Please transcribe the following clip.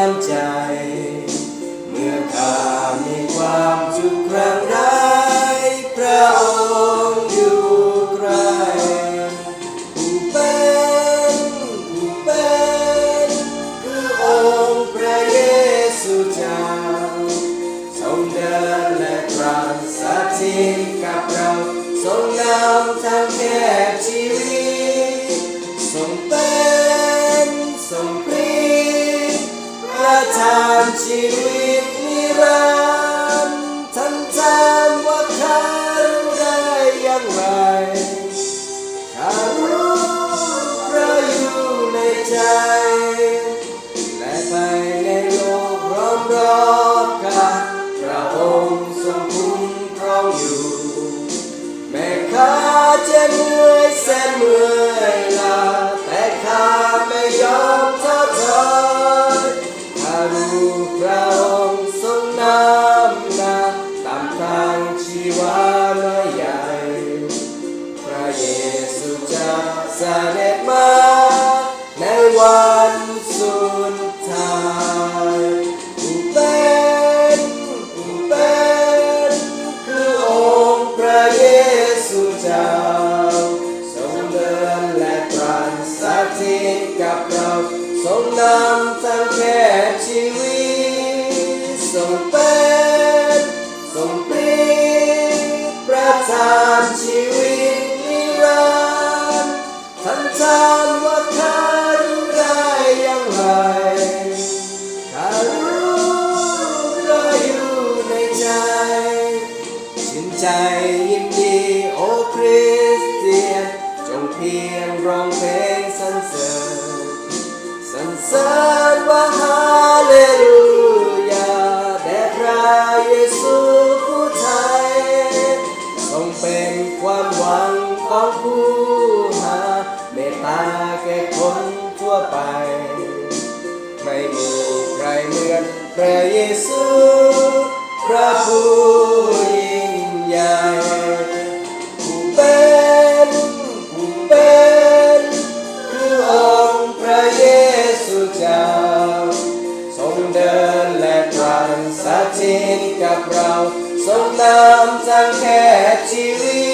นุนใจ เมื่อข้ามีความทุกข์ครั้งใดพระองค์อยู่ใกล้ผู้เป็นผู้เป็นคือองค์พระเยซูเจ้าทรงเดินและตรัสสาธิตกับเราทรงนำทางแก่ชีวิตทรงเป็นทรงพรีประทาน ชีวิตนิรันดร์ท่านจำว่าข้ารู้ได้อย่างไรข้ารู้พระอยู่ในใจ และไปในโลกร้อมรอบกายพระองค์ทรงคุ้มครองอยู่ แม้ข้าจะเหนื่อยแสนเมื่อย รู้พระองค์ทรงนำนาตามทางชีวาน้อยใหญ่ พระเยซูจะเสด็จมาในวันสุดท้ายผู้เป็นผู้เป็นคือองค์พระเยซูเจ้าทรงเดินและตรัสสาธิตกับเรา ทรงนำทางแค่ชีวิตทรงเป็นทรงปรีประทานชีวิตนิรันดร์ท่านจำว่าข้ารู้ได้อย่างไรข้ารู้พระอยู่ในใจชื่นใจยินดีโอคริสเตียนจงเพียงร้องเพลง เป็นความหวังของผู้หา เมตตาแก่คนทั่วไป ไม่มีใครเหมือนพระเยซู พระผู้ เราทรงนำสังแค่ชีวิต